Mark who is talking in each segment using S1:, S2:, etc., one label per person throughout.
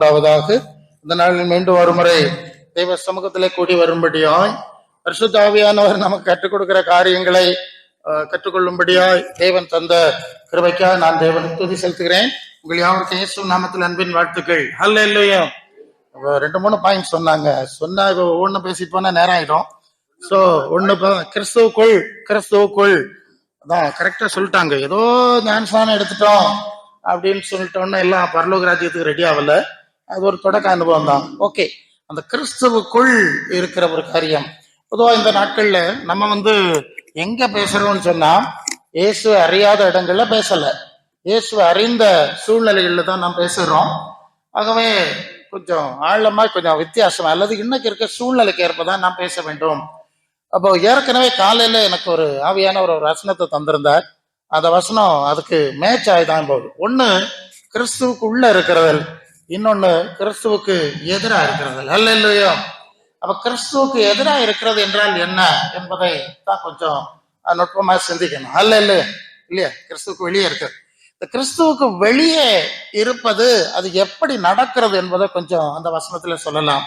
S1: முதலாவதாக இந்த நாளில் மீண்டும் ஒருமுறை தெய்வ சமூகத்திலே கூடி வரும்படியாய் பரிசுத்தாவியானவர் நமக்கு கற்றுக் கொடுக்கிற காரியங்களை கற்றுக்கொள்ளும்படியாய் தேவன் தந்த கிருபைக்காக நான் தேவனுக்கு துதி செலுத்துகிறேன். உங்கள் யாவருக்கும் இயேசு நாமத்தில் அன்பின் வாழ்த்துக்கள். அல்ல இல்லையோ ரெண்டு மூணு பாயிண்ட் சொன்னாங்க. சொன்னா இப்போ ஒன்று பேசிட்டு போனா நேரம் ஆயிடும். ஸோ ஒன்று கிறிஸ்துவுக்குள் கிறிஸ்துவுக்குள். அதான் கரெக்டாக சொல்லிட்டாங்க. ஏதோ ஞானஸ்தானம் எடுத்துட்டோம் அப்படின்னு சொல்லிட்டோம்னா எல்லாம் பரலோக ராஜ்யத்துக்கு ரெடி ஆகலை. அது ஒரு தொடக்க அனுபவம் தான் ஓகே. அந்த கிறிஸ்துவுக்குள் இருக்கிற ஒரு காரியம். பொதுவாக இந்த நாட்கள்ல நம்ம வந்து எங்க பேசுறோம்னு சொன்னா இயேசு அறியாத இடங்கள்ல பேசல. இயேசு அறிந்த சூழ்நிலைகள்ல தான் நாம் பேசுறோம். ஆகவே கொஞ்சம் ஆழமா கொஞ்சம் வித்தியாசம் அல்லது இன்னைக்கு இருக்க சூழ்நிலைக்கு ஏற்பதான் நாம் பேச வேண்டும். அப்போ ஏற்கனவே காலையில எனக்கு ஒரு ஆவியான ஒரு வசனத்தை தந்திருந்தார். அந்த வசனம் அதுக்கு மேட்ச் ஆகிதான் போகுது. ஒன்று கிறிஸ்துவுக்கு உள்ள இருக்கிறதல் இன்னொன்னு கிறிஸ்துவுக்கு எதிராக இருக்கிறது. அல்ல இல்லையோ அப்ப கிறிஸ்துவுக்கு எதிராக இருக்கிறது என்றால் என்ன என்பதை தான் கொஞ்சம் அஹ், நுட்பமா சிந்திக்கணும். அல்ல இல்லையா இல்லையா? கிறிஸ்துவுக்கு வெளியே இருக்கு. இந்த கிறிஸ்துவுக்கு வெளியே இருப்பது அது எப்படி நடக்கிறது என்பதை கொஞ்சம் அந்த வசனத்துல சொல்லலாம்.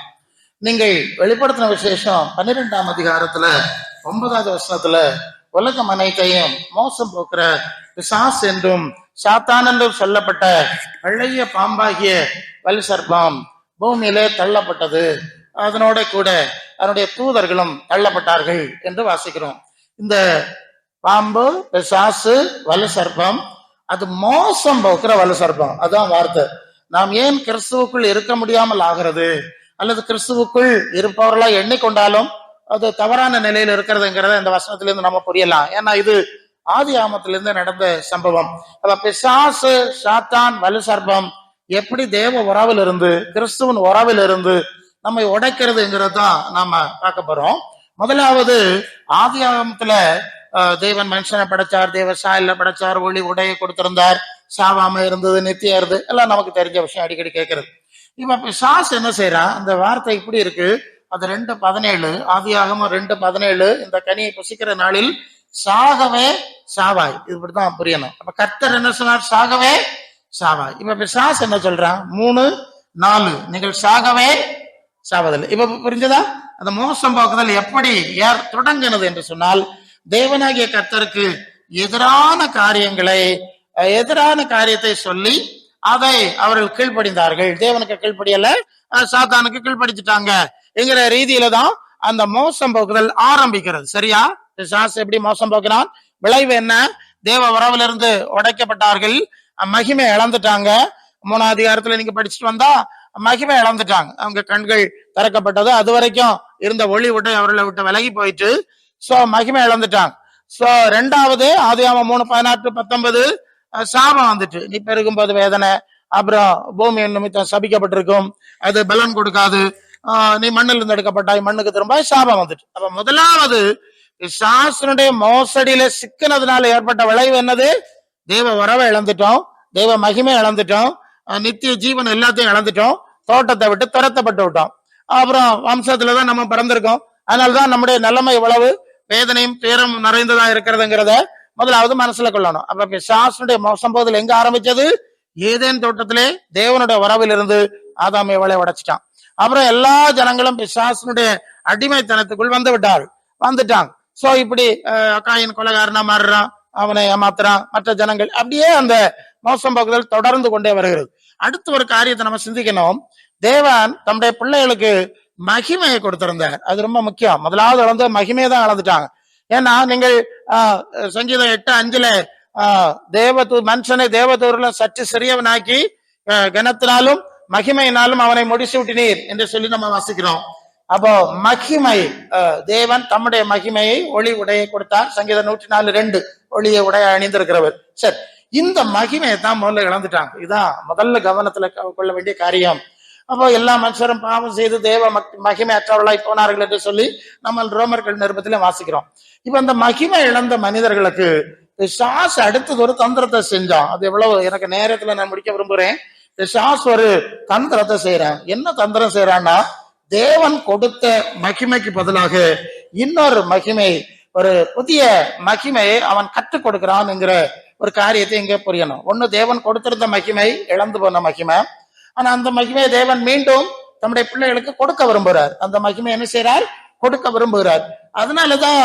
S1: நீங்கள் வெளிப்படுத்தின விசேஷம் பன்னிரெண்டாம் அதிகாரத்துல ஒன்பதாவது வசனத்துல உலகம் அனைத்தையும் மோசம் போக்குற பிசாஸ் என்றும் சாத்தான் என்றும் சொல்லப்பட்ட பழைய பாம்பாகிய வலி சர்பம் பூமியிலே தள்ளப்பட்டது. அதனோட கூட அதனுடைய தூதர்களும் தள்ளப்பட்டார்கள் என்று வாசிக்கிறோம். இந்த பாம்பு பிசாசு வலு சர்ப்பம் அது மோசம் போக்குற வலு சர்ப்பம். அதான் வார்த்தை. நாம் ஏன் கிறிஸ்துவுக்குள் இருக்க முடியாமல் ஆகிறது? அல்லது கிறிஸ்துவுக்குள் இருப்பவர்களா எண்ணிக்கொண்டாலும் அது தவறான நிலையில் இருக்கிறதுங்கிறத இந்த வசனத்திலிருந்து நம்ம புரியலாம். ஏன்னா இது ஆதி ஆமத்திலிருந்து நடந்த சம்பவம். அப்ப பிசாசு சாத்தான் வலு சர்ப்பம் எப்படி தேவ உறவில் இருந்து கிறிஸ்துவன் உறவில் இருந்து நம்மை உடைக்கிறதுங்கிறது தான் நாம பார்க்க போறோம். முதலாவது ஆதி ஆகமத்துல தேவன் மனுஷனை படைச்சார் தேவ சாயல படைச்சார் ஒளி உடையை கொடுத்திருந்தார் சாவாம இருந்தது நித்தியம் இருந்தது எல்லாம் நமக்கு தெரிஞ்ச விஷயம் அடிக்கடி கேட்கறது. இப்ப பிசாஸ் என்ன செய்யறான் அந்த வார்த்தை இப்படி இருக்கு. அது ரெண்டு பதினேழு ஆதியாகமம் ரெண்டு பதினேழு இந்த கனியை புசிக்கிற நாளில் சாகவே சாவாய். இது இப்படிதான் புரியணும். அப்ப கர்த்தர் என்ன சொன்னார்? சாகவே சாவாய். இப்ப பிசாஸ் என்ன சொல்றான்? மூணு நாலு. நீங்கள் சாகவே சாவதில்லை. இப்ப புரிஞ்சதா? அந்த மோசம் போக்குதல் எப்படி யார் தொடங்கினது என்று சொன்னால் தேவனாகிய கர்த்தருக்கு எதிரான காரியங்களை எதிரான காரியத்தை சொல்லி அதை அவர்கள் கீழ்ப்படிந்தார்கள். தேவனுக்கு கீழ்ப்படியல சாத்தானுக்கு கீழ்ப்படிச்சுட்டாங்க என்கிற ரீதியில தான் அந்த மோசம் போக்குதல் ஆரம்பிக்கிறது. சரியா? பிசாசு எப்படி மோசம் போக்கினான்? விளைவு என்ன? தேவ உறவிலிருந்து உடைக்கப்பட்டார்கள். மகிமை இழந்துட்டாங்க. மூணாவது அதிகாரத்துல நீங்க படிச்சுட்டு வந்தா மகிமை இழந்துட்டாங்க. அவங்க கண்கள் திறக்கப்பட்டது. அது வரைக்கும் இருந்த ஒளி விட்டு அவர்களை விட்டு விலகி போயிட்டு சோ மகிமை இழந்துட்டாங்க. சோ ரெண்டாவது ஆதியாம மூணு பதினாறு பத்தொன்பது சாபம் வந்துட்டு. நீ பெருகும்போது வேதனை. அப்புறம் பூமி நிமித்தம் சபிக்கப்பட்டிருக்கும். அது பலன் கொடுக்காது. நீ மண்ணில் இருந்து எடுக்கப்பட்டாய் மண்ணுக்கு திரும்ப சாபம் வந்துட்டு. அப்ப முதலாவது சாசனுடைய மோசடியில சிக்கினதுனால ஏற்பட்ட விளைவு என்னது? தேவ உறவை இழந்துட்டோம். தேவ மகிமை இழந்துட்டோம். நித்திய ஜீவன் எல்லாத்தையும் இழந்துட்டோம். தோட்டத்தை விட்டு துரத்தப்பட்டு விட்டோம். அப்புறம் வம்சத்துலதான் நம்ம பிறந்திருக்கோம். அதனாலதான் நம்முடைய நிலைமை இவ்வளவு வேதனையும் துயரம் நிறைந்ததா இருக்கிறதுங்கிறத முதலாவது மனசுல கொள்ளணும். அப்ப பிசாசனுடைய மோசம் போதில் எங்க ஆரம்பிச்சது? ஏதேன் தோட்டத்திலே தேவனுடைய உறவில் இருந்து ஆதாம் இவளை உடைச்சிட்டான். அப்புறம் எல்லா ஜனங்களும் பிசாசனுடைய அடிமைத்தனத்துக்குள் வந்து விட்டார்கள். வந்துட்டாங்க. சோ இப்படி அஹ், காயின் கொலகாரனா மாறுறான் அவனை ஏமாத்துறான் மற்ற ஜனங்கள். அப்படியே அந்த மோசம் போக்குதல் தொடர்ந்து கொண்டே வருகிறது. அடுத்த ஒரு காரியத்தை நம்ம சிந்திக்கணும். தேவன் தம்முடைய பிள்ளைகளுக்கு மகிமையை கொடுத்திருந்தார். அது ரொம்ப முக்கியம். முதலாவது வளர்ந்து மகிமையை தான் வளர்ந்துட்டாங்க ஏன்னா நீங்கள் ஆஹ், சங்கீதம் எட்டு அஞ்சுல ஆஹ், தேவதூ மனுஷனை தேவதூர்ல சற்று சிறியவனாக்கி கனத்தினாலும் மகிமையினாலும் அவனை முடிச்சு விட்டினீர் என்று சொல்லி நம்ம வாசிக்கிறோம். அப்போ மகிமை தேவன் தம்முடைய மகிமையை ஒளி உடையை கொடுத்தார். சங்கீதம் நூற்றி நாலு ரெண்டு. ஒளியை உடைய அணிந்திருக்கிறவர். சரி இந்த மகிமையை தான் முதல்ல இழந்துட்டாங்க. இதான் முதல்ல கவனத்துல கொள்ள வேண்டிய காரியம். அப்போ எல்லா மனுஷரும் பாவம் செய்து தேவ மக்- மகிமை அற்றவர்களாய் போனார்கள் என்று சொல்லி நம்ம ரோமர்கள் நிருபத்திலே வாசிக்கிறோம். இப்ப அந்த மகிமை இழந்த மனிதர்களுக்கு பிசாசு அடுத்தது ஒரு தந்திரத்தை செஞ்சான். அது எவ்வளவு எனக்கு நேரத்துல நான் முடிக்க விரும்புறேன். பிசாசு ஒரு தந்திரத்தை செய்யறான் என்ன தந்திரம் செய்யறான்னா தேவன் கொடுத்த மகிமைக்கு பதிலாக இன்னொரு மகிமை ஒரு புதிய மகிமையை அவன் கற்றுக் கொடுக்கிறான் என்கிற ஒரு காரியத்தை இங்க புரியணும். ஒண்ணு தேவன் கொடுத்திருந்த மகிமை இழந்து போன மகிமை. ஆனா அந்த மகிமையை தேவன் மீண்டும் தம்முடைய பிள்ளைகளுக்கு கொடுக்க விரும்புகிறார். அந்த மகிமை என்ன செய்யறார் கொடுக்க விரும்புகிறார். அதனாலதான்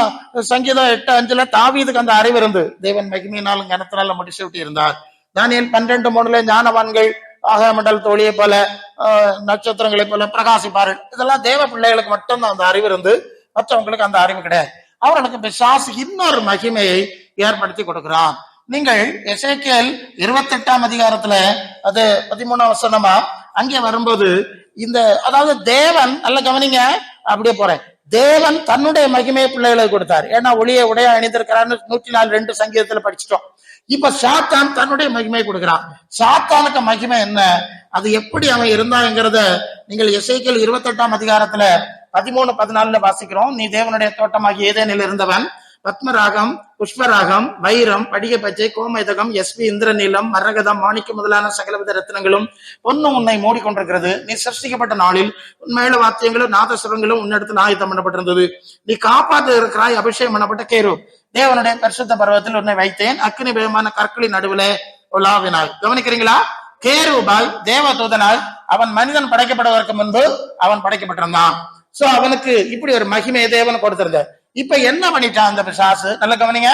S1: சங்கீதம் எட்டு அஞ்சுல தாவீதுக்கு அந்த அறிவு இருந்து தேவன் மகிமையினாலும் கனத்தினால முடிச்சு விட்டு இருந்தார் தானியல் பன்னிரண்டு மூணுல ஞானவான்கள் ஆகாமண்டல் தோழியை போல ஆஹ், போல பிரகாசிப்பார்கள். இதெல்லாம் தேவ பிள்ளைகளுக்கு மட்டும்தான் அந்த அறிவு இருந்து மற்றவங்களுக்கு அந்த அறிவு கிடையாது. அவர்களுக்கு பிசாசு இன்னொரு மகிமையை ஏற்படுத்தி கொடுக்கிறான் நீங்கள் எசேக்கியல் இருபத்தி எட்டாம் அதிகாரத்துல அது பதிமூணாம் வசனமா அங்கே வரும்போது இந்த அதாவது தேவன் நல்ல கவனிங்க அப்படியே போறேன். தேவன் தன்னுடைய மகிமையை பிள்ளைகளுக்கு கொடுத்தார். ஏன்னா ஒளியை உடைய அணிந்திருக்கிறான்னு நூற்றி நாலு ரெண்டு சங்கீதத்துல படிச்சிட்டோம். இப்ப சாத்தான் தன்னுடைய மகிமையை கொடுக்கிறான். சாத்தானுக்கு மகிமை என்ன? அது எப்படி அவன் இருந்தாங்கிறத நீங்கள் எசைக்கல் இருபத்தெட்டாம் அதிகாரத்துல பதிமூணு பதினாலுல வாசிக்கிறோம். நீ தேவனுடைய தோட்டமாகி ஏதேனில் இருந்தவன் பத்மராகம் புஷ்பராகம் வைரம் படிக பச்சை கோமேதகம் எஸ்பி இந்திரநீலம் மரகதம் மாணிக்கம் முதலான சகலவித ரத்னங்களும் பொண்ணு உன்னை மூடிக்கொண்டிருக்கிறது. நீ சிருஷ்டிக்கப்பட்ட நாளில் உண்மையில வாத்தியங்களும் நாதசுரங்களும் உன்னிடத்தில் ஆயுதம் பண்ணப்பட்டிருந்தது நீ காப்பாற்ற இருக்கிறாய் அபிஷேகம் பண்ணப்பட்ட கேரு. தேவனுடைய பரிசுத்த பருவத்தில் உன்னை வைத்தேன். அக்னி பயமான கற்களின் நடுவிலே உலாவினாள் கவனிக்கிறீங்களா? கேருபாய் தேவதூதனால் அவன் மனிதன் படைக்கப்படுவதற்கு முன்பு அவன் படைக்கப்பட்டிருந்தான். சோ அவனுக்கு இப்படி ஒரு மகிமையை தேவன் கொடுத்திருந்தார். இப்ப என்ன பண்ணிட்டான் அந்த பிசாசு? நல்ல கவனிங்க.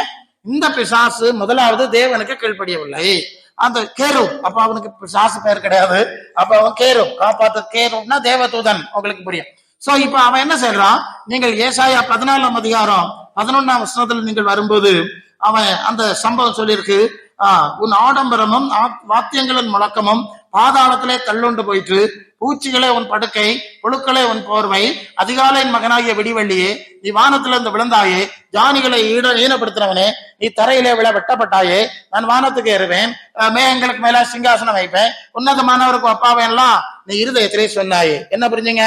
S1: இந்த பிசாசு முதலாவது தேவனுக்கு கீழ்ப்படியவில்லை. அந்த கேரு அப்ப அவனுக்கு பிசாசு பேர் கிடையாது. அப்ப அவன் கேரு காப்பாத்து கேருன்னா தேவதூதன் உங்களுக்கு புரியும். சோ இப்ப அவன் என்ன செய்யறான் நீங்கள் ஏசாயா பதினாலாம் அதிகாரம் பதினொன்னாம் வருஷத்துல நீங்கள் வரும்போது அவன் அந்த சம்பவம் சொல்லியிருக்கு. ஆஹ் உன் ஆடம்பரமும் வாத்தியங்களின் முழக்கமும் பாதாளத்திலே தள்ளுண்டு போயிட்டு பூச்சிகளே உன் படுக்கை புழுக்களே உன் போர்வை அதிகாலையின் மகனாகிய விடிவெள்ளியே நீ வானத்துல இருந்து விழுந்தாயே ஜானிகளை ஈட ஈனப்படுத்தினவனே நீ தரையிலே விழ வெட்டப்பட்டாயே நான் வானத்துக்கு ஏறுவேன் மேகங்களுக்கு மேல சிங்காசனம் வைப்பேன் உன்னதமானவருக்கு அப்பாவேன்லாம் நீ இருதயத்திலே சொன்னாயே. என்ன புரிஞ்சுங்க?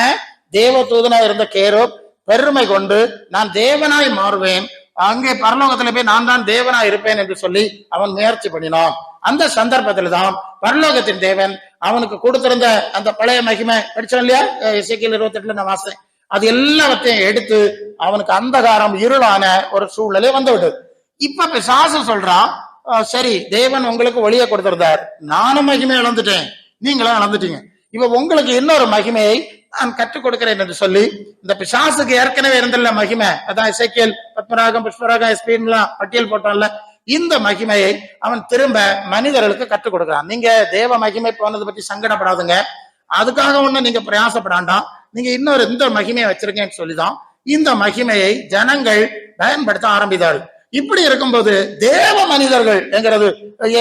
S1: தேவ தூதனா இருந்த கேரோ பெருமை கொண்டு நான் தேவனாய் மாறுவேன். அங்கே பரலோகத்துல போய் நான் தான் தேவனா இருப்பேன் என்று சொல்லி அவன் முயற்சி பண்ணினான். அந்த சந்தர்ப்பத்துல தான் பரலோகத்தின் தேவன் அவனுக்கு கொடுத்திருந்த அந்த பழைய மகிமை. படிச்சோம் இல்லையா? இசைக்கியல் இருபத்தி எட்டுல நான் வாசித்தேன். அது எல்லாத்தையும் எடுத்து அவனுக்கு அந்தகாரம் இருளான ஒரு சூழ்நிலை வந்து விடுது இப்ப பிசாசு சொல்றான் சரி தேவன் உங்களுக்கு ஒளிய கொடுத்திருந்தார். நானும் மகிமை இழந்துட்டேன். நீங்களும் இழந்துட்டீங்க. இப்ப உங்களுக்கு இன்னொரு மகிமையை நான் கற்றுக் கொடுக்கிறேன் என்று சொல்லி இந்த பிசாசுக்கு ஏற்கனவே இருந்தல்ல மகிமை அதான் இசைக்கியல் பத்மராகம் புஷ்பராகம் எஸ்பின்லாம் பட்டியல் போட்டோம்ல இந்த மகிமையை அவன் திரும்ப மனிதர்களுக்கு கற்றுக் கொடுக்கிறான். நீங்க தேவ மகிமை போனதை பற்றி சங்கடப்படாதுங்க. அதுக்காக ஒண்ணு நீங்க பிரயாசப்படாண்டாம். நீங்க இன்னொரு இந்த மகிமையை வச்சிருக்கேன்னு சொல்லிதான் இந்த மகிமையை ஜனங்கள் பயன்படுத்த ஆரம்பித்தார்கள். இப்படி இருக்கும்போது தேவ மனிதர்கள் என்கிறது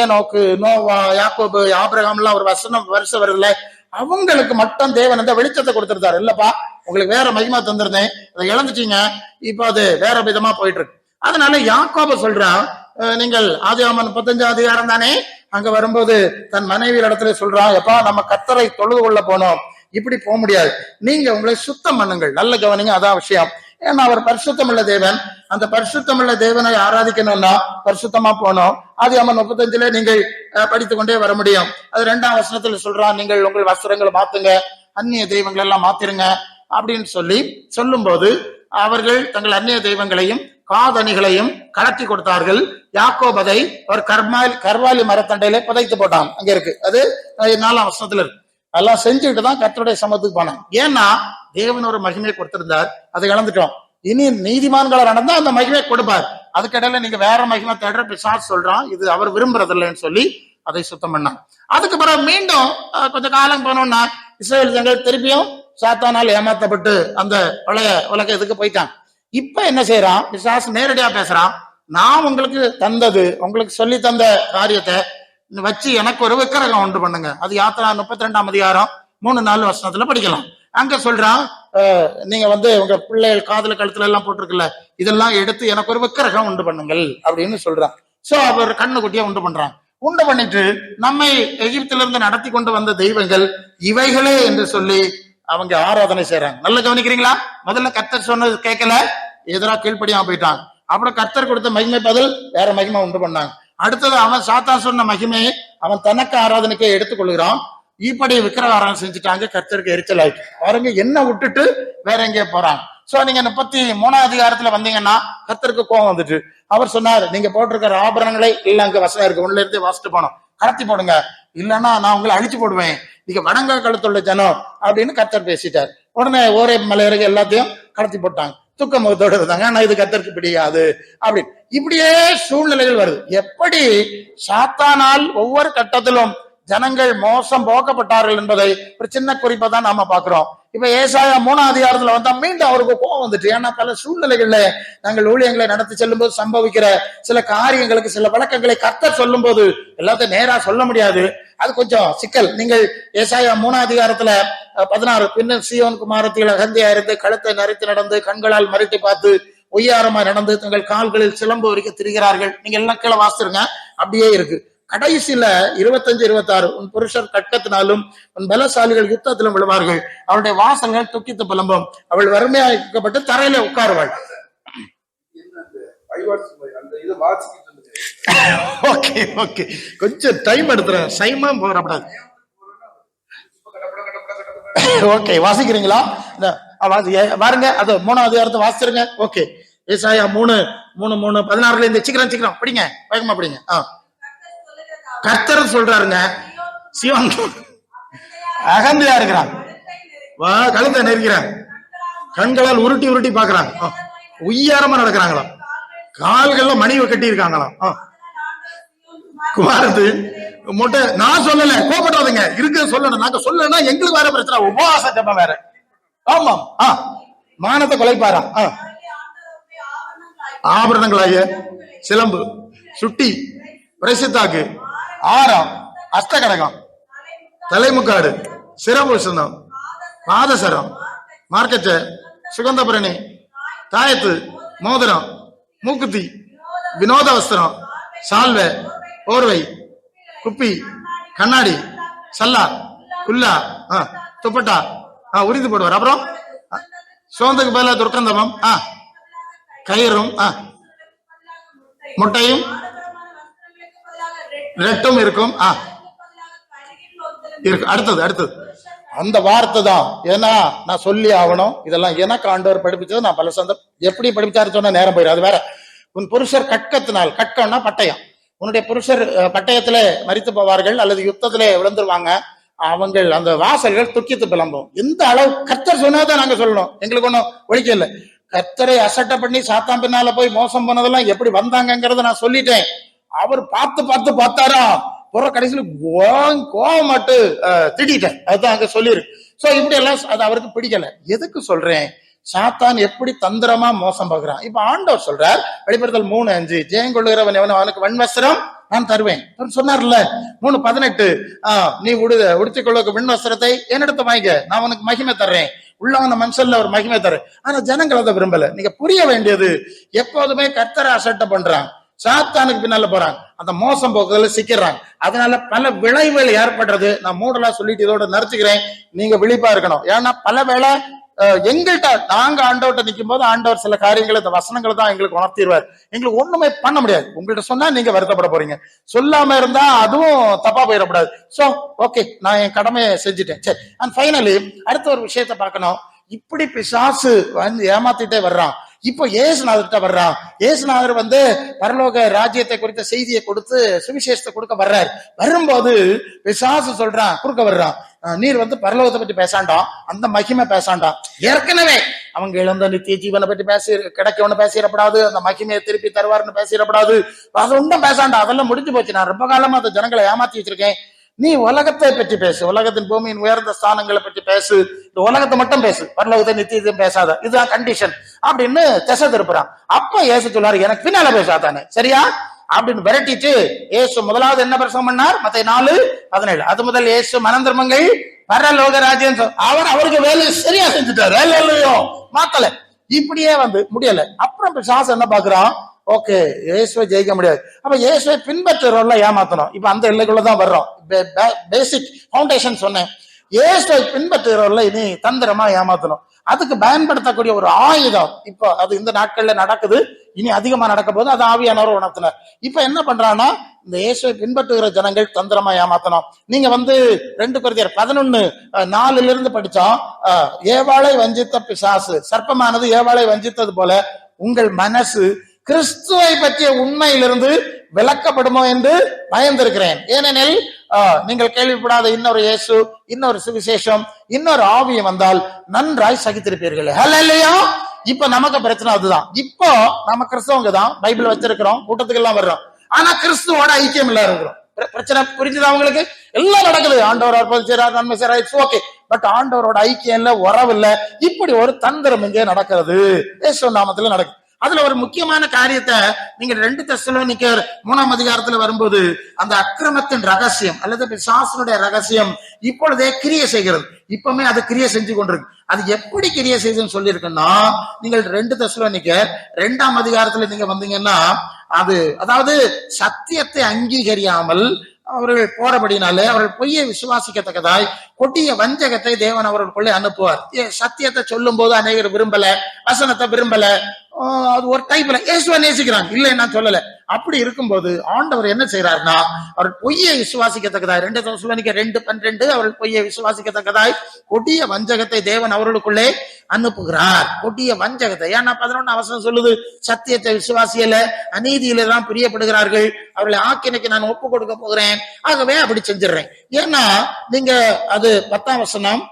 S1: ஏனோக்கு நோவா யாக்கோபு ஆபிரகாம்லாம் ஒரு வசனம் வருஷம் வருதுல அவங்களுக்கு மட்டும் தேவன் அந்த வெளிச்சத்தை கொடுத்துருந்தாரு. இல்லப்பா உங்களுக்கு வேற மகிமா தந்திருந்தேன். அதை இழந்துட்டீங்க. இப்ப அது வேற விதமா போயிட்டு இருக்கு. அதனால யாக்கோப சொல்றான் நீங்கள் ஆதியாமன் முப்பத்தஞ்சாம் அதிகாரம் தானே? அங்க வரும்போது தன் மனைவி இடத்துல சொல்றான் எப்பா நம்ம கத்தரை தொழுது கொள்ள போனோம். இப்படி போக முடியாது. நீங்க உங்களை சுத்தம் பண்ணுங்கள். நல்ல கவனிங்க அதான் விஷயம். ஏன்னா அவர் பரிசுத்தமுள்ள தேவன். அந்த பரிசுத்தமுள்ள தேவனை ஆராதிக்கணும்னா பரிசுத்தமா போனோம். அது அம்மன் முப்பத்தஞ்சுல நீங்கள் படித்துக்கொண்டே கொண்டே வர முடியும். அது ரெண்டாம் வசனத்துல சொல்றான் நீங்கள் உங்கள் வஸ்திரங்களை மாத்துங்க. அந்நிய தெய்வங்கள் எல்லாம் மாத்திருங்க. அப்படின்னு சொல்லி சொல்லும்போது அவர்கள் தங்கள் அந்நிய தெய்வங்களையும் காதணிகளையும் கலட்டி கொடுத்தார்கள். யாக்கோபதை ஒரு கர்மால் கர்வாலி மரத்தண்டையிலே புதைத்து போட்டான். அங்க இருக்கு. அது நாலாம் வருஷத்துல இருக்கு. அதெல்லாம் செஞ்சுட்டு தான் கத்தருடைய சமத்துக்கு போனான். ஏன்னா தேவன் ஒரு மகிமையை கொடுத்திருந்தார். அதை இழந்துட்டோம். இனி நீதிமான்களை நடந்தா அந்த மகிமையை கொடுப்பார். அதுக்கிடையில நீங்க வேற மகிமை தேடுற பிசாஸ் சொல்றான். இது அவர் விரும்புறதில்லைன்னு சொல்லி அதை சுத்தம் பண்ணான். அதுக்கு பிறகு மீண்டும் கொஞ்சம் காலம் போனோம்னா இஸ்ரேல் ஜனங்கள் திருப்பியும் சாத்தானால் ஏமாத்தப்பட்டு அந்த பழைய உலக இதுக்கு போயிட்டான். இப்ப என்ன செய்யறான்? பிசாசு நேரடியா பேசுறான். நான் உங்களுக்கு தந்தது உங்களுக்கு சொல்லி தந்த காரியத்தை வச்சு எனக்கு ஒரு விக்கிரகம் உண்டு பண்ணுங்க. அது யாத்திரா முப்பத்தி ரெண்டாம் அதிகாரம் மூணு நாலு வருஷத்துல படிக்கலாம். அங்க சொல்றான் நீங்க வந்து உங்க பிள்ளைகள் காதல கழுத்துல எல்லாம் போட்டிருக்குல்ல இதெல்லாம் எடுத்து எனக்கு ஒரு விக்கிரகம் உண்டு பண்ணுங்கள் அப்படின்னு சொல்றான். சோ அவர் கண்ணு குட்டியா உண்டு பண்றான். உண்டு பண்ணிட்டு நம்மை எகிப்திலிருந்து நடத்தி கொண்டு வந்த தெய்வங்கள் இவைகளே என்று சொல்லி அவங்க ஆராதனை செய்றாங்க. நல்லா கவனிக்கிறீங்களா? முதல்ல கத்தர் சொன்னது கேட்கல. எதிராக கீழ்படியாம போயிட்டாங்க அப்புறம் கர்த்தர் கொடுத்த மகிமை பதில் வேற மகிமை உண்டு பண்ணாங்க. அடுத்தது அவன் சாத்தா சொன்ன மகிமையை அவன் தனக்கு ஆராதனைக்கே எடுத்துக்கொள்கிறான். இப்படி விக்கிரகாரம் செஞ்சுட்டாங்க கர்த்தருக்கு எரிச்சல் ஆயிட்டு. பாருங்க என்ன விட்டுட்டு வேற எங்கேயோ போறாங்க. சோ நீங்க முப்பத்தி மூணாம் அதிகாரத்துல வந்தீங்கன்னா கர்த்தருக்கு கோவம் வந்துட்டு. அவர் சொன்னார் நீங்க போட்டிருக்கிற ஆபரணங்களை இல்ல அங்க வசனம் இருக்கு. உள்ள இருந்து வாசிட்டு போனோம் கடத்தி போடுங்க. இல்லைன்னா நான் உங்களை அழிச்சு போடுவேன். நீங்க வடங்க கழுத்துள்ள ஜனம் அப்படின்னு கர்த்தர் பேசிட்டார். உடனே ஓரே மலையருக்கு எல்லாத்தையும் கடத்தி போட்டாங்க. துக்க முகத்தோடு இருந்தாங்க. ஆனா இது கத்தற்கு பிடிக்காது அப்படின்னு இப்படியே சூழ்நிலைகள் வருது. எப்படி சாத்தானால் ஒவ்வொரு கட்டத்திலும் ஜனங்கள் மோசம் போக்கப்பட்டார்கள் என்பதை ஒரு சின்ன குறிப்பை தான் நாம பாக்குறோம் இப்ப ஏசாயா மூணாம் அதிகாரத்துல வந்தா மீண்டும் அவருக்கு கோபம் வந்துட்டு ஏன்னா பல சூழ்நிலைகள்ல நாங்கள் ஊழியங்களை நடத்தி செல்லும் போது சம்பவிக்கிற சில காரியங்களுக்கு சில வழக்கங்களை கத்த சொல்லும் போது எல்லாத்தையும் நேரா சொல்ல முடியாது. அது கொஞ்சம் சிக்கல். நீங்கள் ஏசாயா மூணா அதிகாரத்துல பதினாறு பின்னர் சியோன் குமாரத்தில் அகந்தியா இருந்து கழுத்தை நரித்து நடந்து கண்களால் மறைத்து பார்த்து ஒய்யாரமா நடந்து தங்கள் கால்களில் சிலம்பு வரைக்கும் திரிகிறார்கள். நீங்க எல்லாம் கீழே வாசிருங்க அப்படியே இருக்கு. கடைசியில இருபத்தஞ்சு இருபத்தாறு உன் புருஷர் கட்கத்தினாலும் உன் பலசாலிகள் யுத்தத்திலும் விழுவார்கள். அவளுடைய வாசல்கள் துக்கித்து புலம்பும். அவள் வறுமையாக்கப்பட்டு தரையில உட்காருவாள். ஓகே ஓகே கொஞ்சம் டைம் எடுத்துறேன். சைமா போறப்படாது ஓகே வாசிக்கிறீங்களா? பாருங்க அது மூணாவது அதிகாரத்தை வாசிச்சிருங்க. ஓகே ஏசாயா மூணு மூணு மூணு பதினாறுல இருந்து சீக்கிரம் சீக்கிரம். படிங்க வேகமா படிங்க. ஆ. கர்த்தர் சொல்றாருங்க. சிவன் அகந்தையா இருக்கிறான். வா கழுத்தை நெருக்கிறான். கண்களால் உருட்டி உருட்டி பாக்குறாங்க ஆ. உய்யாரமா நடக்கிறாங்களாம். கால்கள்ல மணிவை கட்டி இருக்காங்களாம் ஆ. குமாரத்து முட்டை நான் சொல்லல கோபப்படாதீங்க. இருக்கு சொல்லணும். நாங்க சொல்லனா எங்களுக்கு வேற பிரச்சனை. உபவாச ஜபம் வேற. ஆமாம் ஆ. மானத்தை கொலைப்பாரா? ஆ. ஆபரணங்களாய சிலம்பு சுட்டி பிரசித்தாக்கு ஆரம் அஷ்டகடகம் தலைமுக்காடு சிரபூஷணம் பாதசரம் மார்க்கச்ச சுகந்தபரணி தாயத்து மோதிரம் மூக்குத்தி வினோத வஸ்திரம் சால்வை ஓர்வை குப்பி கண்ணாடி சல்லா குல்லா ஆ, துப்பட்டா ஆ உரிந்து போடுவார். அப்புறம் ஆ, சோந்துக்கு பதிலாக துர்க்கந்தமம் ஆ கயிறும் ஆ முட்டையும் ரெட்டும் இருக்கும் ஆ இருக்கு அடுத்தது அடுத்தது. அந்த வார்த்தை தான். ஏன்னா நான் சொல்லி ஆகணும். இதெல்லாம் எனக்கு ஆண்டவர் படிப்பிச்சது நான் பல சந்தம் எப்படி படிப்பிச்சாரு சொன்னா நேரம் போயிடும் அது வேற. உன் புருஷர் கட்கத்தினால் கட்கம்னா பட்டயம். உன்னுடைய புருஷர் பட்டயத்திலே மறித்து போவார்கள் அல்லது யுத்தத்திலே விழுந்துருவாங்க. அவங்கள் அந்த வாசல்கள் துக்கித்து பிளம்பும். எந்த அளவு கர்த்தர் சொன்னாதான் நாங்க சொல்லணும். எங்களுக்கு ஒன்றும் ஒழிக்க இல்லை. கர்த்தரை அசட்டை பண்ணி சாத்தான் பின்னால போய் மோசம் பண்ணதெல்லாம் எப்படி வந்தாங்கங்கிறத நான் சொல்லிட்டேன். அவர் பார்த்து பார்த்து பார்த்தாராம். போற கடைசியில கோவமாட்டு அஹ், திட்டிட்டேன். அதுதான் அங்க சொல்லியிருக்கு. சோ இப்படி எல்லாம் அது அவருக்கு பிடிக்கல. எதுக்கு சொல்றேன்? சாத்தான் எப்படி தந்திரமா மோசம் பார்க்கறான்? இப்ப ஆண்டவர் சொல்றார் வெளிப்படுத்தல் மூணு அஞ்சு ஜெயங்கொள்ளுகிறவன் எவன் அவனுக்கு வெண்வஸ்திரம் நான் தருவேன். சொன்னார்ல மூணு பதினெட்டு ஆஹ் நீ உடு உடுத்திக் கொள்ள வெண் வஸ்திரத்தை என்னிடத்த வாங்கிக்க. நான் உனக்கு மகிமை தர்றேன். உள்ளவன மனுஷன்ல ஒரு மகிமை தரு ஆனா ஜனங்கள் அதை விரும்பல. நீங்க புரிய வேண்டியது எப்போதுமே கர்த்தரை அசட்டை பண்றான் சாத்தானுக்கு பின்னால போறாங்க. அந்த மோசம் போக்குதல சிக்கிறாங்க அதனால பல விளைவுகள் ஏற்படுறது நான் மூடலா சொல்லிட்டு இதோட நிறுத்திக்கிறேன். நீங்க விழிப்பா இருக்கணும். ஏன்னா பல வேளை எங்கள்கிட்ட நாங்க ஆண்டவர்கிட்ட நிற்கும் போது ஆண்டவர் சில காரியங்களை இந்த வசனங்களை தான் எங்களுக்கு உணர்த்திடுவார். எங்களுக்கு ஒண்ணுமே பண்ண முடியாது. உங்கள்கிட்ட சொன்னா நீங்க வருத்தப்பட போறீங்க. சொல்லாம இருந்தா அதுவும் தப்பா போயிடக்கூடாது. சோ ஓகே நான் என் கடமையை செஞ்சுட்டேன். சரி. அண்ட் ஃபைனலி அடுத்த ஒரு விஷயத்த பார்க்கணும். இப்படி பிசாசு வந்து ஏமாத்திட்டே வர்றான். இப்போ ஏசுநாதர்கிட்ட வர்றான் ஏசுநாதர் வந்து பரலோக ராஜ்யத்தை குறித்த செய்தியை கொடுத்து சுவிசேஷத்தை கொடுக்க வர்றார். வரும்போது விசாசு சொல்றான் கொடுக்க வர்றான். நீர் வந்து பரலோகத்தை பத்தி பேசாண்டாம் அந்த மகிமை பேசாண்டாம் ஏற்கனவே அவங்க இழந்த நித்திய ஜீவனை பற்றி பேசி கிடைக்கவனு பேசிடப்படாது அந்த மகிமையை திருப்பி தருவார்னு பேசிடப்படாது. அது ஒன்றும் பேசாண்டா? அதெல்லாம் முடிஞ்சு போச்சு. நான் ரொம்ப காலமா அந்த ஜனங்களை ஏமாத்தி வச்சிருக்கேன். நீ உலகத்தை பற்றி பேசு. உலகத்தின் பூமியின் உயர்ந்த ஸ்தானங்களை பற்றி பேசு. இந்த உலகத்தை மட்டும் பேசு. பரலோகத்தை நித்தியத்தையும் பேசாத. இதுதான் கண்டிஷன் அப்படின்னு திசை திருப்புறான். அப்ப ஏசு சொல்லாரு எனக்கு பின்னால பேசாதானே சரியா? அப்படின்னு விரட்டிட்டு ஏசு முதலாவது என்ன பிரசவம் பண்ணார்? மத்த நாலு பதினேழு. அது முதல் ஏசு மனந்திரமங்கள் பரலோக ராஜ்யம் அவர் அவருக்கு வேலையை சரியா செஞ்சுட்டாரு. இல்லையோ மாத்தல. இப்படியே வந்து முடியல. அப்புறம் சாசம் என்ன பாக்குறான் ஓகே இயேசுவை ஜெயிக்க முடியாது. அப்ப இயேசுவை பின்பற்றுறோம்ல ஏமாத்தணும். இப்ப அந்த எல்லைக்குள்ளதான் வர்றோம். பேசிக் ஃபவுண்டேஷன் சொன்னேன். இயேசுவை பின்பற்றுகிறவர்ல இனி தந்திரமா ஏமாத்தணும். அதுக்கு பயன்படுத்தக்கூடிய ஒரு ஆயுதம். இப்போ அது இந்த நாட்கள்ல நடக்குது. இனி அதிகமா நடக்க போது அது ஆவியானவர் உணர்த்தினார். இப்ப என்ன பண்றான்னா இந்த இயேசுவை பின்பற்றுகிற ஜனங்கள் தந்திரமா ஏமாத்தணும். நீங்க வந்து ரெண்டு குருதியர் பதினொன்னு நாலுல இருந்து படிச்சோம். ஏவாளை வஞ்சித்த பிசாசு. சர்ப்பமானது ஏவாளை வஞ்சித்தது போல உங்கள் மனசு கிறிஸ்துவை பற்றிய உண்மையிலிருந்து விளக்கப்படுமோ என்று பயந்திருக்கிறேன். ஏனெனில் நீங்கள் கேள்விப்படாத இன்னொரு இயேசு இன்னொரு சுவிசேஷம் இன்னொரு ஆவியம் வந்தால் நன்றாய் சகித்திருப்பீர்கள். இல்லையா இப்ப நமக்கு பிரச்சனை அதுதான். இப்போ நம்ம கிறிஸ்தவங்க தான் பைபிள் வச்சிருக்கிறோம் கூட்டத்துக்கு எல்லாம் வர்றோம். ஆனா கிறிஸ்துவோட ஐக்கியம் இல்ல இருக்கிறோம். பிரச்சனை புரிஞ்சுதா உங்களுக்கு? எல்லாம் நடக்குது. ஆண்டவர் அற்புதம் நன்மை செய்றார். இட்ஸ் ஓகே பட் ஆண்டவரோட ஐக்கியம் இல்ல உறவு இல்ல. இப்படி ஒரு தந்திரம் இங்கே நடக்கிறது. இயேசு நாமத்துல நடக்குது. அதுல ஒரு முக்கியமான காரியத்தை நீங்க ரெண்டு தெசலோனிக்கர் மூணாம் அதிகாரத்துல வரும்போது அந்த அக்கிரமத்தின் ரகசியம் அல்லது சாசனுடைய ரகசியம் இப்பொழுதே கிரியை செய்கிறது. இப்பவுமே அது கிரியை செஞ்சு கொண்டிருக்கு. அது எப்படி கிரியை செய்யுதுன்னு சொல்லியிருக்குன்னா நீங்கள் ரெண்டு தெசலோனிக்கர் ரெண்டாம் அதிகாரத்துல நீங்க வந்தீங்கன்னா அது அதாவது சத்தியத்தை அங்கீகரியாமல் அவர்கள் போறபடினாலே அவர்கள் பொய்யை விசுவாசிக்கத்தக்கதாய் கொடிய வஞ்சகத்தை தேவன் அவர்களுக்குள்ளே அனுப்புவார். சத்தியத்தை சொல்லும் போது அநேகர் விரும்பல வசனத்தை விரும்பல அது ஒரு டைப்ல இயேசுவை நேசிக்கிறாங்க இல்லை நான் சொல்லல. அப்படி இருக்கும்போது ஆண்டவர் என்ன செய்யறாருன்னா அவர் பொய்யை விசுவாசிக்கத்தக்கதாய் ரெண்டு தோசுவனிக்க ரெண்டு பன்னிரண்டு அவர்கள் பொய்யை விசுவாசிக்கத்தக்கதாய் கொடிய வஞ்சகத்தை தேவன் அவர்களுக்குள்ளே அனுப்புகிறார். கொடிய வஞ்சகத்தை. ஏன்னா பதினொன்னு அவசரம் சொல்லுது சத்தியத்தை விசுவாசியல அநீதியில தான் பிரியப்படுகிறார்கள். அவர்களை ஆக்கினைக்கு நான் ஒப்பு கொடுக்க போகிறேன். ஆகவே அப்படி செஞ்சிடுறேன். ஏன்னா நீங்க அது பத்தாம் வசனம்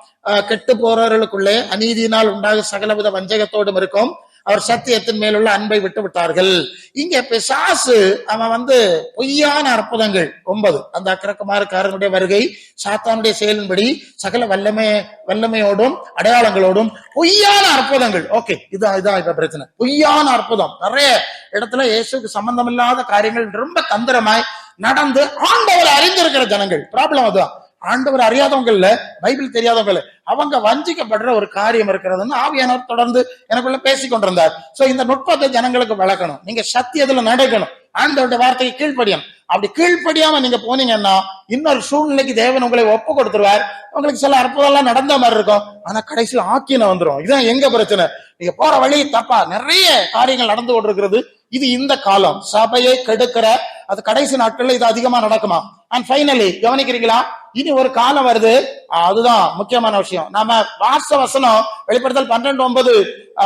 S1: கெட்டு போறவர்களுக்குள்ளே அநீதியினால் உண்டாக சகலவித வஞ்சகத்தோடும் இருக்கும். அவர் சத்தியத்தின் மேலுள்ள அன்பை விட்டு விட்டார்கள். இங்க பிசாசு அவன் வந்து பொய்யான அற்புதங்கள். ஒன்பது. அந்த அக்கிரக்குமாரக்காரனுடைய வருகை சாத்தானுடைய செயலின்படி சகல வல்லமை வல்லமையோடும் அடையாளங்களோடும் பொய்யான அற்புதங்கள். ஓகே இதான் இதான் இப்ப பிரச்சனை. பொய்யான அற்புதம். நிறைய இடத்துல இயேசுக்கு சம்பந்தம் இல்லாத காரியங்கள் ரொம்ப தந்திரமாய் நடந்து ஆண்டவரை அறிந்திருக்கிற ஜனங்கள். ப்ராப்ளம் அதுதான். ஆண்டவர் அறியாதவங்க இல்ல பைபிள் தெரியாதவங்க இல்ல அவங்க வஞ்சிக்கப்படுற ஒரு காரியம் இருக்கிறதுன்னு ஆவியானவர் தொடர்ந்து எனக்குள்ள பேசி கொண்டிருந்தார். சோ இந்த நுட்பத்தை ஜனங்களுக்கு வளர்க்கணும். நீங்க சத்தியத்துல நடக்கணும் ஆண்டவருடைய வார்த்தைக்கு கீழ்ப்படியணும் அப்படி கீழ்ப்படியாம நீங்க போனீங்கன்னா இன்னொரு சூழ்நிலைக்கு தேவன் உங்களை ஒப்பு கொடுத்துருவார். உங்களுக்கு சில அற்புதம்லாம் நடந்த மாதிரி இருக்கும். ஆனா கடைசியில் ஆக்கின வந்துடும் இதுதான் எங்க பிரச்சனை? நீங்க போற வழி தப்பா. நிறைய காரியங்கள் நடந்து கொண்டிருக்கிறது. இது இந்த காலம். சபையை கெடுக்கிற அது கடைசி நாட்கள்ல இது அதிகமா நடக்குமா? அண்ட் ஃபைனலி கவனிக்கிறீங்களா? இனி ஒரு காலம் வருது. அதுதான் முக்கியமான விஷயம். நாம வாச வசனம் வெளிப்படுத்தல் பன்னெண்டு ஒன்பது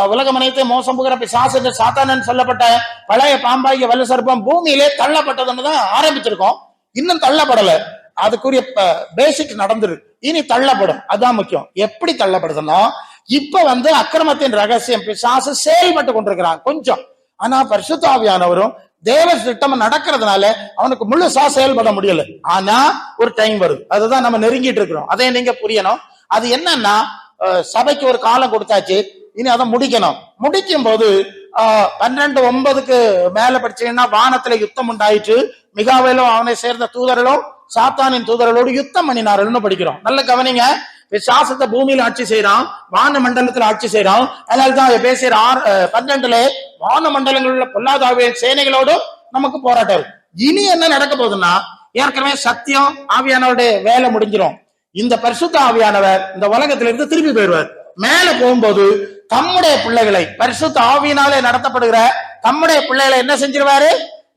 S1: உலக உலகம் மோசம் புகிற பிசாசு சாத்தானன் சொல்லப்பட்ட பழைய பாம்பாகிய வல்ல சர்ப்பம் பூமியிலே தள்ளப்பட்டதுன்னு தான் ஆரம்பிச்சிருக்கோம். இன்னும் தள்ளப்படல. அதுக்குரிய பேசிக் நடந்துரு. இனி தள்ளப்படும். அதான் முக்கியம். எப்படி தள்ளப்படுதுன்னா இப்ப வந்து அக்கிரமத்தின் ரகசியம் பிசாசு செயல்பட்டு கொண்டிருக்கிறான். கொஞ்சம். ஆனா பரிசுத்தாவியானவரும் தேவ திட்டம் நடக்கிறதுனால அவனுக்கு முழுசா செயல்பட முடியல. ஆனா ஒரு டைம் வருது. அதுதான் நம்ம நெருங்கிட்டு இருக்கிறோம். அதை நீங்க புரியணும். அது என்னன்னா சபைக்கு ஒரு காலம் கொடுத்தாச்சு. இனி அதை முடிக்கணும். முடிக்கும் போது பன்னெண்டு ஒன்பதுக்கு மேல படிச்சீங்கன்னா வானத்துல யுத்தம் உண்டாயிற்று. மிகாவிலும் அவனை சேர்ந்த தூதர்களும் சாத்தானின் தூதர்களோடு யுத்தம் பண்ணினார்கள்னு படிக்கிறோம். நல்ல கவனிங்க. விசுவாசத்தை பூமியில ஆட்சி செய்யறான் வான மண்டலத்துல ஆட்சி செய்யறான் அதனால்தான் பேசுற ஆறு பன்னெண்டுல வான மண்டலங்களில் உள்ள பொல்லாதாவிய சேனைகளோடு நமக்கு போராட்டம் இனி என்ன நடக்க போகுதுன்னா ஏற்கனவே சத்தியம் ஆவியானவருடைய வேலை முடிஞ்சிடும் இந்த பரிசுத்த ஆவியானவர் இந்த உலகத்திலிருந்து இருந்து திரும்பி போயிடுவார். மேல போகும்போது தம்முடைய பிள்ளைகளை பரிசுத்த ஆவியினாலே நடத்தப்படுகிற தம்முடைய பிள்ளைகளை என்ன செஞ்சிருவாரு?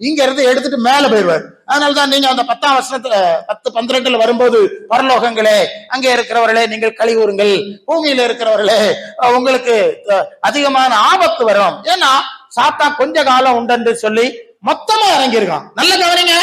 S1: இங்க இருந்து எடுத்துட்டு மேல போயிடுவார். அதனாலதான் நீங்க அந்த பத்தாம் வருஷத்துல பத்து பன்னிரெண்டுல வரும்போது பரலோகங்களே அங்கே இருக்கிறவர்களே நீங்கள் கழி கூறுங்கள் பூமியில இருக்கிறவர்களே உங்களுக்கு அதிகமான ஆபத்து வரும். ஏன்னா சாத்தா கொஞ்ச காலம் உண்டு சொல்லி மொத்தமா இறங்கியிருக்கான். நல்ல கவனிங்க.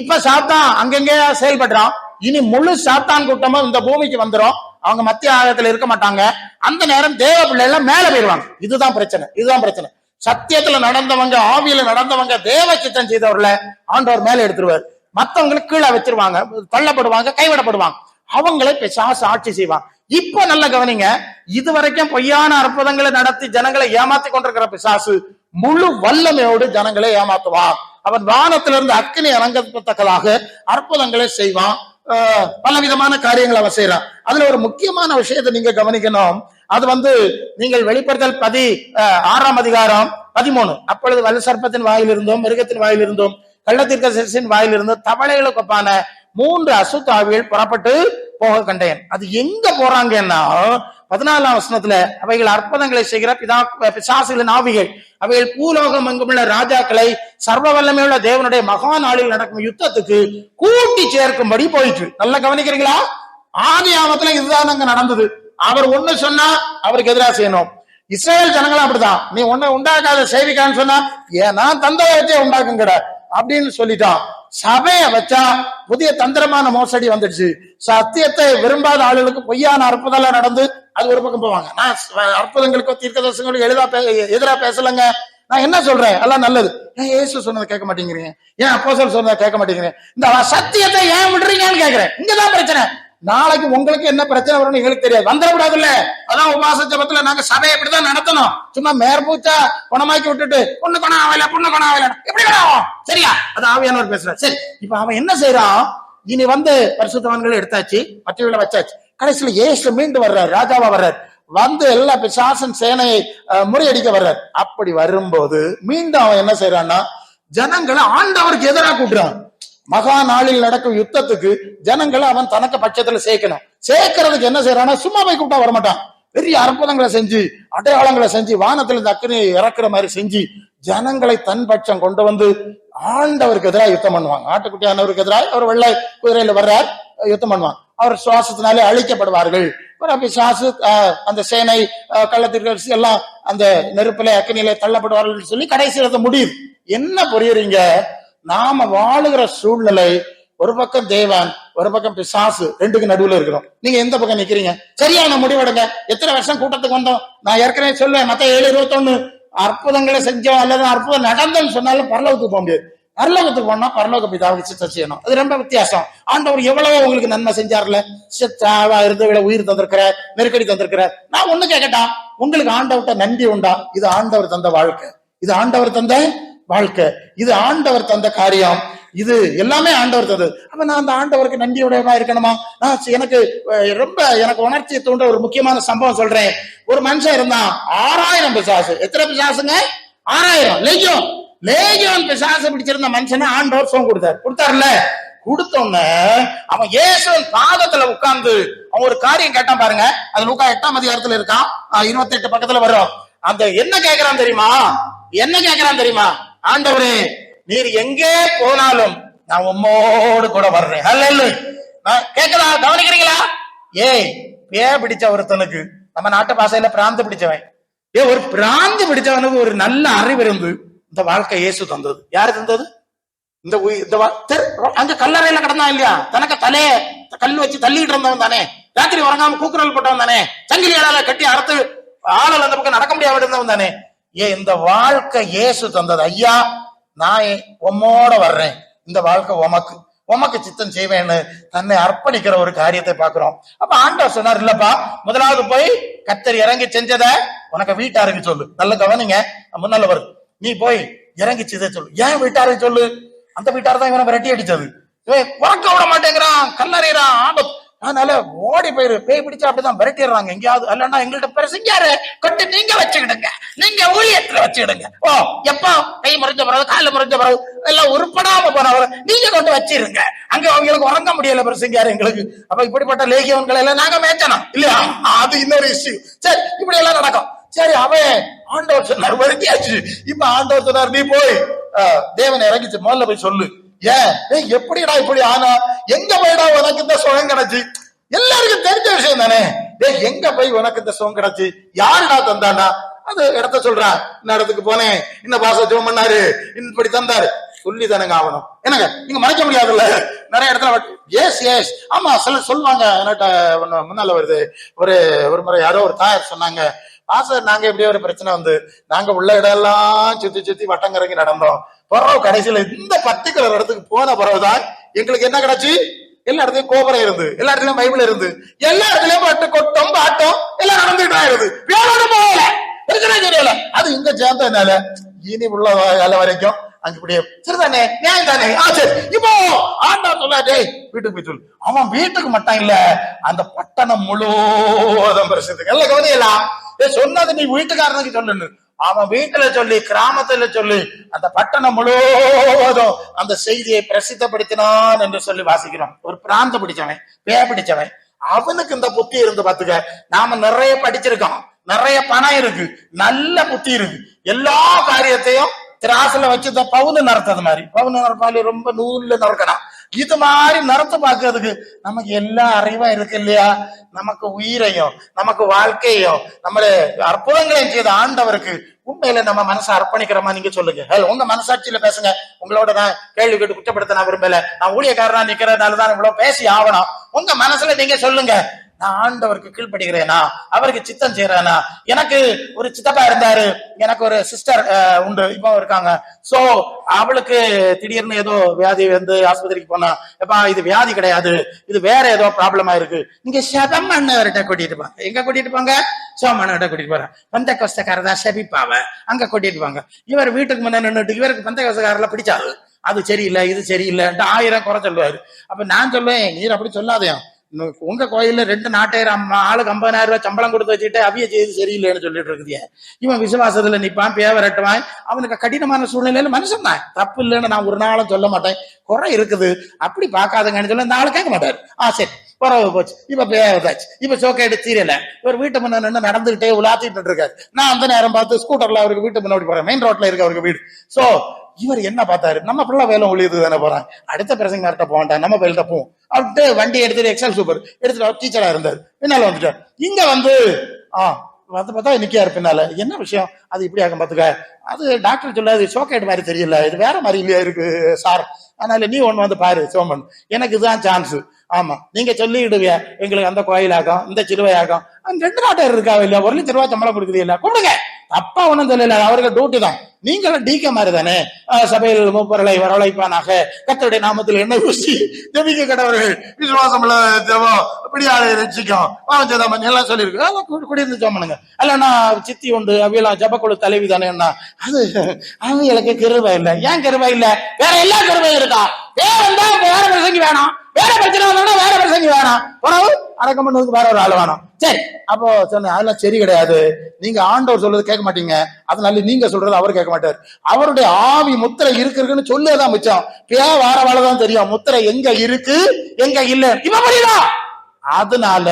S1: இப்ப சாத்தான் அங்கங்கே செயல்படுறான். இனி முழு சாத்தான் கூட்டமும் இந்த பூமிக்கு வந்துடும் அவங்க மத்திய ஆகத்துல இருக்க மாட்டாங்க. அந்த நேரம் தேவ பிள்ளைகள் மேல போயிருவாங்க இதுதான் பிரச்சனை. இதுதான் பிரச்சனை. சத்தியத்துல நடந்தவங்க ஆவியில நடந்தவங்க தேவ சித்தம் செய்தவர்களை ஆண்டவர் மேல எடுத்துருவார். மத்தவங்களுக்கு கீழே வச்சிருவாங்க தள்ளப்படுவாங்க கைவிடப்படுவாங்க. அவங்களை பிசாசு ஆட்சி செய்வான். இப்ப நல்ல கவனிங்க இது வரைக்கும் பொய்யான அற்புதங்களை நடத்தி ஜனங்களை ஏமாத்தி கொண்டிருக்கிற பிசாசு முழு வல்லமையோடு ஜனங்களை ஏமாத்துவான். அவன் வானத்திலிருந்து அக்கினி அரங்கத்தக்கதாக அற்புதங்களை செய்வான். ஆஹ் பலவிதமான காரியங்களை அவன் செய்யறான் அதுல ஒரு முக்கியமான விஷயத்தை நீங்க கவனிக்கணும். அது வந்து நீங்கள் வெளிப்படுத்தல் பதி ஆறாம் அதிகாரம் பதிமூணு. அப்பொழுது வல்ல சர்ப்பத்தின் வாயிலிருந்தோம் மிருகத்தின் வாயிலிருந்தோம் கள்ளத்தீர்க்க சிறுசின் வாயிலிருந்தும் தவளைகளுக்கு ஒப்பான மூன்று அசுத்தாவிகள் புறப்பட்டு போக கண்டேன். அது எங்க போறாங்கன்னா பதினாலாம் வசனத்துல அவைகள் அற்புதங்களை செய்கிற பிதா பிசாசுகளின் ஆவிகள். அவைகள் பூலோகம் எங்குமுள்ள ராஜாக்களை சர்வ வல்லமையுள்ள தேவனுடைய மகா நாளில் நடக்கும் யுத்தத்துக்கு கூட்டி சேர்க்கும்படி போயிற்று. நல்லா கவனிக்கிறீங்களா? ஆதி ஆமத்துல இதுதான் அங்க நடந்தது. அவர் ஒண்ணு சொன்னா அவருக்கு எதிராக செய்யணும். இஸ்ரேல் ஜனங்களும் அப்படிதான். நீ ஒண்ணு உண்டாக்காத செய்திக்கான்னு சொன்னா ஏன்னா தந்தவத்தை உண்டாக்குங்கட? அப்படின்னு சொல்லிட்டான். சபைய வச்சா புதிய தந்திரமான மோசடி வந்துடுச்சு. சத்தியத்தை விரும்பாத ஆளுகளுக்கு பொய்யான அற்புதம் நடந்து அது ஒரு பக்கம் போவாங்க. நான் அற்புதங்களுக்கோ தீர்க்கதர்சங்களும் எளிதா பே எதிரா பேசலங்க. நான் என்ன சொல்றேன்? எல்லாம் நல்லது. ஏன் இயேசு சொன்னதை கேட்க மாட்டேங்கிறீங்க? ஏன் அப்போஸ்தலர் சொன்னதை கேட்க மாட்டேங்கிறீங்க? இந்த சத்தியத்தை ஏன் விடுறீங்கன்னு கேக்குறேன் இங்கதான் பிரச்சனை. நாளைக்கு உங்களுக்கு என்ன பிரச்சனை வரும்னு எங்களுக்கு தெரியாது. வந்துடக்கூடாதுல்ல. அதான் உபாச ஜபத்துல நாங்க சபையை இப்படிதான் நடத்தணும். சும்மா மேற்பூச்சா குணமாக்கி விட்டுட்டு பொண்ணு குணம் ஆகல பொண்ணு குணம் ஆகல எப்படி குணம் ஆகும்? சரியா? அது ஆவியானவர் பேசுறாரு. சரி இப்ப அவன் என்ன செய்யறான் இனி வந்து பரிசுத்தவான்களை எடுத்தாச்சு மற்றவர்களை வச்சாச்சு. கடைசியில ஏசு மீண்டு வர்றாரு ராஜாவா வர்றாரு. வந்து எல்லா பிசாசன் சேனையை முறியடிக்க வர்றாரு. அப்படி வரும்போது மீண்டும் அவன் என்ன செய்யறான்னா ஜனங்களை ஆண்டவருக்கு எதிராக கூட்டுறான். மகா நாளில் நடக்கும் யுத்தத்துக்கு ஜனங்களை அவன் தனக்கு பட்சத்துல சேர்க்கணும். சேர்க்கறதுக்கு என்ன செய்யறான்னா சும்மா போய் கூப்பிட்டா வரமாட்டான். பெரிய அற்புதங்களை செஞ்சு அடையாளங்களை செஞ்சு வானத்துல இந்த அக்கறையை இறக்குற மாதிரி செஞ்சு ஜனங்களை தன் பட்சம் கொண்டு வந்து ஆண்டவருக்கு எதிராக யுத்தம் பண்ணுவாங்க. ஆட்டுக்குட்டியானவருக்கு எதிராக அவர் வெள்ளை குதிரையில வர்றார் யுத்தம் பண்ணுவாங்க. அவர் சுவாசத்தினாலே அழிக்கப்படுவார்கள். அப்புறம் பிசாசு அந்த சேனை ஆஹ், கள்ளத்திற்கு எல்லாம் அந்த நெருப்புல அக்கனியில தள்ளப்படுவார்கள் சொல்லி கடைசி அது முடியுது. என்ன புரியுறீங்க? நாம வாழுகிற சூழ்நிலை ஒரு பக்கம் தேவன் ஒரு பக்கம் பிசாசு ரெண்டுக்கு நடுவுல இருக்கிறோம். நீங்க எந்த பக்கம் நிக்கிறீங்க? சரியான முடிவெடுங்க. எத்தனை வருஷம் கூட்டத்துக்கு வந்தோம்? நான் ஏற்கனவே சொல்லுவேன் மத்த ஏழு இருபத்தொன்னு. அற்புதங்களை செஞ்சோம் அல்லது அற்புதம் நடந்தோம்னு சொன்னாலும் பரலோகத்துக்கு போக முடியாது. பரலோகத்துக்கு போனா பரலோக பிதாவுக்கு சித்தம் செய்யணும். அது ரொம்ப வித்தியாசம். ஆண்டவர் எவ்வளவோ உங்களுக்கு நன்மை செஞ்சார்ல. சித்தாவா இருந்தவளை உயிர் தந்திருக்கிறார் நெருக்கடி தந்திருக்கிறார். நான் ஒண்ணு கேட்கட்டான் உங்களுக்கு ஆண்டவர்கிட்ட நன்றி உண்டா? இது ஆண்டவர் தந்த வாழ்க்கை. இது ஆண்டவர் தந்த வாழ்க்கை. இது ஆண்டவர் தந்த காரியம். இது எல்லாமே ஆண்டவர் தந்தது. அப்ப நான் அந்த ஆண்டவருக்கு நன்றியுடையவனா இருக்கணுமா? நான் எனக்கு ரொம்ப எனக்கு உணர்ச்சியை தூண்ட ஒரு முக்கியமான சம்பவம் சொல்றேன். ஒரு மனுஷன் இருந்தான். ஆறாயிரம் பிசாசு. எத்தனை பிசாசுங்க? ஆறாயிரம். லேகியம் லேகியம் பிசாசு பிடிச்சிருந்த மனுஷனை ஆண்டவர் சோம் கொடுத்தார். கொடுத்தாருல்ல கொடுத்தோன்னு அவன் இயேசுவின் பாதத்துல உட்கார்ந்து அவன் ஒரு காரியம் கேட்டான் பாருங்க. அது லூக்கா எட்டாம் அதிகாரத்துல இருக்கான் இருபத்தி எட்டு பக்கத்துல வரும். அந்த என்ன கேக்குறான் தெரியுமா? என்ன கேக்குறான் தெரியுமா? ஆண்டவரே நீர் எங்கே போனாலும் நான் உம்மோடு கூட வர்றேன். அல்ல கவனிக்கிறீங்களா? ஏய் பே பிடிச்ச ஒருத்தனுக்கு நம்ம நாட்டு பாசையில பிராந்து பிடிச்சவன். ஏ ஒரு பிராந்து பிடிச்சவனுக்கு ஒரு நல்ல அறிவு இருந்து இந்த வாழ்க்கை இயேசு தந்தது. யாரு தந்தது? இந்த இந்த வா- அங்க கல்லறையில கிடந்தான் இல்லையா? தனக்கு தலைய கல் வச்சு தள்ளிட்டு இருந்தவன் தானே. ராத்திரி உறங்காம கூக்குரல் போட்டவன் தானே. சங்கிலியால கட்டி அறுத்து ஆளல் அந்த பக்கம் நடக்க முடியாம இருந்தவன் தானே. இந்த வாழ்க்கை இயேசு தந்தது. ஐயா நான் உம்மோட வர்றேன். இந்த வாழ்க்கை உமக்கு. உமக்கு சித்தம் செய்வேன்னு தன்னை அர்ப்பணிக்கிற ஒரு காரியத்தை பாக்குறோம் அப்ப ஆண்டவர் சொன்னார் இல்லப்பா முதலாவது போய் கத்தர் இறங்கி செஞ்சத உனக்கு வீட்டாருக்கு சொல்லு. நல்ல கவனிங்க முன்னால வருது. நீ போய் இறங்கி செய்த சொல்லு. ஏன் வீட்டாருக்கு சொல்லு? அந்த வீட்டார் தான் இவனை விரட்டி அடிச்சது இவன் உறக்க விட மாட்டேங்கிறான் கல்லறையிறான் ஆபத்து. அதனால ஓடி போயிரு. பேய் பிடிச்சா அப்படிதான் விரட்டிடுறாங்க. எங்கேயாவது அல்லன்னா எங்கள்கிட்ட பிரசங்காரு கொண்டு நீங்க வச்சுக்கிடுங்க. நீங்க ஊழியத்துல வச்சுக்கிடுங்க. ஓ எப்போ? கை முறைஞ்ச பிறகு கால முறைஞ்ச பிறகு எல்லாம் உருப்படாம போனவர் நீங்க கொண்டு வச்சிருங்க. அங்க அவங்களுக்கு உறங்க முடியல பிரசங்காரு எங்களுக்கு. அப்ப இப்படிப்பட்ட லேகியவன்களை எல்லாம் நாங்க மேய்ச்சணும். இல்லையா? அது இன்னொரு இஷ்யூ சரி இப்படி எல்லாம் நடக்கும். சரி அவன் ஆண்டவர் சொன்னார் வருத்தியாச்சு. இப்ப ஆண்டவர் சொன்னார் நீ போய் அஹ், தேவன் இறங்கிச்சு. முதல்ல போய் சொல்லு. ஏன்? ஏய், எப்படிடா இப்படி ஆனா? எங்க போயிடா உனக்கு இந்த சுகம் கிடைச்சு? எல்லாருக்கும் தெரிஞ்ச விஷயம் தானே? ஏய் எங்க போய் உனக்கு இந்த சுகம் கிடைச்சு? யாருடா தந்தானா அது இடத்த சொல்றான் இந்த இடத்துக்கு போனேன். இந்த பாச ஜோம் பண்ணாரு இப்படி தந்தாரு. சொல்லி தானங்க ஆகணும். என்னங்க நீங்க மறைக்க முடியாதுல்ல? நிறைய இடத்துல எஸ் எஸ் ஆமா சில சொல்லுவாங்க. என்னட்ட முன்னால வருது. ஒரு ஒரு முறை யாரோ ஒரு தாயார் சொன்னாங்க. பாச நாங்க எப்படியோ ஒரு பிரச்சனை வந்து நாங்க உள்ள இடம் எல்லாம் சுத்தி சுத்தி வட்டங்கறங்கி நடந்தோம். பிறகு கடைசியில இந்த பர்டிகுலர் இடத்துக்கு போன பிறகுதான் எங்களுக்கு என்ன கிடைச்சு? எல்லா இடத்துலயும் கோபுரம் இருந்து எல்லா இடத்துலயும் பைபிள் இருந்து எல்லா இடத்துலயும் பட்டு கொட்டம் பாட்டம் எல்லாம் நடந்துட்டு இருந்து வேறோட போகல. பிரச்சனை தெரியல அது இங்க சேர்ந்ததுனால இனி உள்ள வேலை வரைக்கும் அங்க இப்படியே சரிதானே? நியாயம் தானே ஆ சரி. இப்போ ஆண்டா சொல்ல டேய் வீட்டுக்கு போய் சொல்லு. அவன் வீட்டுக்கு மட்டும் இல்ல அந்த பட்டணம் முழுவதும் பிரசித்தி எல்லாம் கவனியலாம் ஏய், சொன்னது நீ வீட்டுக்காரனுக்கு சொல்லுன்னு அவன் வீட்டுல சொல்லி கிராமத்துல சொல்லி அந்த பட்டணம் முழுவதும் அந்த செய்தியை பிரசித்தப்படுத்தினான் என்று சொல்லி வாசிக்கிறோம். ஒரு பிராந்த பிடிச்சவன் பே பிடிச்சவன். அவனுக்கு இந்த புத்தி இருந்து பாத்துக்க நாம நிறைய படிச்சிருக்கோம். நிறைய பணம் இருக்கு. நல்ல புத்தி இருக்கு. எல்லா காரியத்தையும் திராசுல வச்சு இந்த பவுனு நடத்தது மாதிரி. பவுனு நடப்பாலி ரொம்ப நூல்ல நடக்கணும் இது மாதிரி நடத்த பார்க்கறதுக்கு நமக்கு எல்லா அறிவா இருக்கு இல்லையா? நமக்கு உயிரையும் நமக்கு வாழ்க்கையும் நம்மள அற்புதங்களையும் செய்த ஆண்டவருக்கு உண்மையில நம்ம மனசை அர்ப்பணிக்கிறோமா நீங்க சொல்லுங்க. ஹலோ உங்க மனசாட்சியில பேசுங்க. உங்களோட நான் கேள்வி கேட்டு குற்றப்படுத்த நான் விரும்பல. நான் ஊழியக்காரனா நிக்கிறதுனால தான் இவ்வளவு பேசி ஆகணும். உங்க மனசுல நீங்க சொல்லுங்க. நான் ஆண்டவருக்கு கீழ்ப்படுகிறேனா? அவருக்கு சித்தம் செய்யறேனா? எனக்கு ஒரு சித்தப்பா இருந்தாரு. எனக்கு ஒரு சிஸ்டர் உண்டு. இப்போ இருக்காங்க. சோ அவளுக்கு திடீர்னு ஏதோ வியாதி வந்து ஆஸ்பத்திரிக்கு போனா எப்பா இது வியாதி கிடையாது. இது வேற ஏதோ ப்ராப்ளமா இருக்கு நீங்க சதம் அண்ணவர்கிட்ட கூட்டிட்டு போங்க. எங்க கூட்டிட்டு போங்க? சோமண்ணகிட்ட கூட்டிட்டு போறேன். பந்த கஷ்டக்காரதா செபிப்பாவ. அங்க கூட்டிட்டு போங்க. இவர் வீட்டுக்கு முன்ன நின்னுட்டு இவருக்கு பந்த கஷ்டக்காரில் பிடிச்சாது. அது சரியில்லை இது சரியில்லைன்ட்டு ஆயிரம் குறை சொல்லுவாரு. அப்ப நான் சொல்லுவேன் நீர் அப்படி சொல்லாதையும் உங்க கோயில்ல ரெண்டு நாட்டாயிரம் அம்மா ஆளுக்கு ஐம்பதாயிரம் ரூபாய் சம்பளம் கொடுத்து வச்சுட்டு அவிய செய்து சரியில்லைன்னு சொல்லிட்டு இருக்குதிய இவன் விசுவாசத்துல நிப்பான் பேவரட்டுவான் அவனுக்கு கடினமான சூழ்நிலையில மனுஷன் தான். தப்பு இல்லைன்னு நான் ஒரு நாளும் சொல்ல மாட்டேன். குறை இருக்குது. அப்படி பார்க்காதங்கன்னு சொல்ல இந்த ஆளு கேட்க மாட்டாரு. ஆ சரி. பரவாயில்ல போச்சு. இப்ப பேவதாச்சு இப்ப சோக்கேடு தீரல இவர் வீட்டு முன்ன நின்று நடந்துகிட்டே உலாத்திட்டு இருக்காரு. நான் அந்த நேரம் பார்த்து ஸ்கூட்டர்ல அவருக்கு வீட்டு முன்னாடி போறேன். மெயின் ரோட்ல இருக்கு அவருக்கு வீடு. சோ இவர் என்ன பார்த்தாரு? நம்ம பிள்ளை வேலை ஒழியுது தானே போறான். அடுத்த பிரசங்க நேரத்தை போகட்டா நம்ம பயில்கிட்ட போவோம். அப்படின்ட்டு வண்டி எடுத்துட்டு எக்ஸல் சூப்பர் எடுத்துட்டு டீச்சரா இருந்தாரு. பின்னால வந்துட்டார். இங்க வந்து ஆ வந்து பார்த்தா நிக்காரு பின்னால. என்ன விஷயம்? அது இப்படி ஆகும் பாத்துக்க அது டாக்டர் சொல்லாது. சோக்கேட் மாதிரி தெரியல. இது வேற மாதிரி இல்லையா இருக்கு சார் அதனால நீ ஒண்ணு வந்து பாரு சோமன். எனக்கு இதுதான் சான்ஸ் ஆமா. நீங்க சொல்லிடுவிய எங்களுக்கு அந்த கோயிலாகும் இந்த சிறுவையாகும். அந்த ரெண்டு நாட்டர் இருக்காவ இல்லையா? ஒரு லட்சம் ரூபாய் சம்பளம் கொடுக்குது இல்ல கொடுங்க. தப்பா ஒண்ணும் சொல்லல. அவருக்கு டியூட்டி தான். நீங்களும் டிக்க மாதிரி தானே? சபையில் மூப்பர்களை வரவழைப்பானாக. கத்தருடைய நாமத்தில் என்ன ஊசி? ஜெபிக்க கடவர்கள் விசுவாசம் உள்ள ஜெபம் இப்படி ரசிக்கும் பாவம் செய்த மணி எல்லாம் சொல்லியிருக்கு. அதெல்லாம் குடியிருந்து சித்தி உண்டு அவையெல்லாம் ஜபக்குழு தலைவி தானேன்னா அது அவங்களுக்கு கிருபை இல்லை. ஏன் கிருபை இல்ல? வேற எல்லா கருவையும் இருக்கா? வேற இருந்தா வேற பிரசங்கி வேணாம். வேற பிரச்சனை வந்தோம்னா வேற பிரசங்கி வேணாம் உறவு அடக்கம் பண்ணதுக்கு வேற ஒரு ஆள் வேணும். சரி. அப்போ சொன்னேன் அதெல்லாம் சரி கிடையாது. நீங்க ஆண்டவர் சொல்றது கேட்க மாட்டீங்க. அதனால நீங்க சொல்றது அவர் கேட்க மாட்டார். அவருடைய ஆவி முத்திரை இருக்கு இருக்குன்னு சொல்லதான் மிச்சம். பே வார வாழதான் தெரியும். முத்திரை எங்க இருக்கு எங்க இல்ல இப்ப புரியுதா? அதனால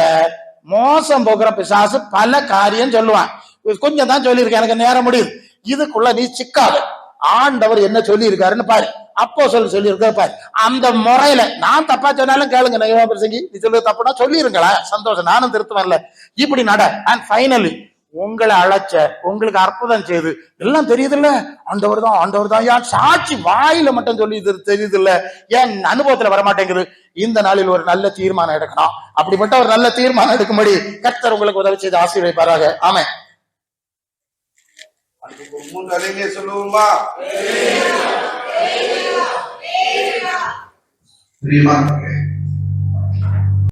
S1: மோசம் போக்குற பிசாசு பல காரியம் சொல்லுவான். கொஞ்சம் தான் சொல்லியிருக்கேன். எனக்கு நேரம் முடியுது. இதுக்குள்ள நீ சிக்காத. ஆண்டவர் என்ன சொல்லி இருக்காருன்னு பாரு. அப்போ சொல்லி சொல்லி பாரு. அந்த முறையில நான் தப்பா சொன்னாலும் கேளுங்க நகைவா பிரசங்கி நீ சொல்றது தப்புனா சொல்லிருங்களேன் சந்தோஷம் நானும் திருத்துவேன்ல இப்படி நட. அண்ட் ஃபைனலி உங்களை அழைச்ச உங்களுக்கு அற்புதம் செய்து எல்லாம் தெரியுதுல்ல? ஆண்டவர் தான் ஆண்டவர் தான். ஏன் சாட்சி வாயில மட்டும் சொல்லி தெரியுது இல்ல ஏன் அனுபவத்துல வர மாட்டேங்குது இந்த நாளில் ஒரு நல்ல தீர்மானம் எடுக்கணும். அப்படிப்பட்ட ஒரு நல்ல தீர்மானம் எடுக்கும்படி கர்த்தர் உங்களுக்கு உதவி செய்து ஆசீர்வதிப்பாராக. ஆமாம்
S2: அதுக்கு ஒரு மூன்று அலையிலே சொல்லுவோமா பிரியமா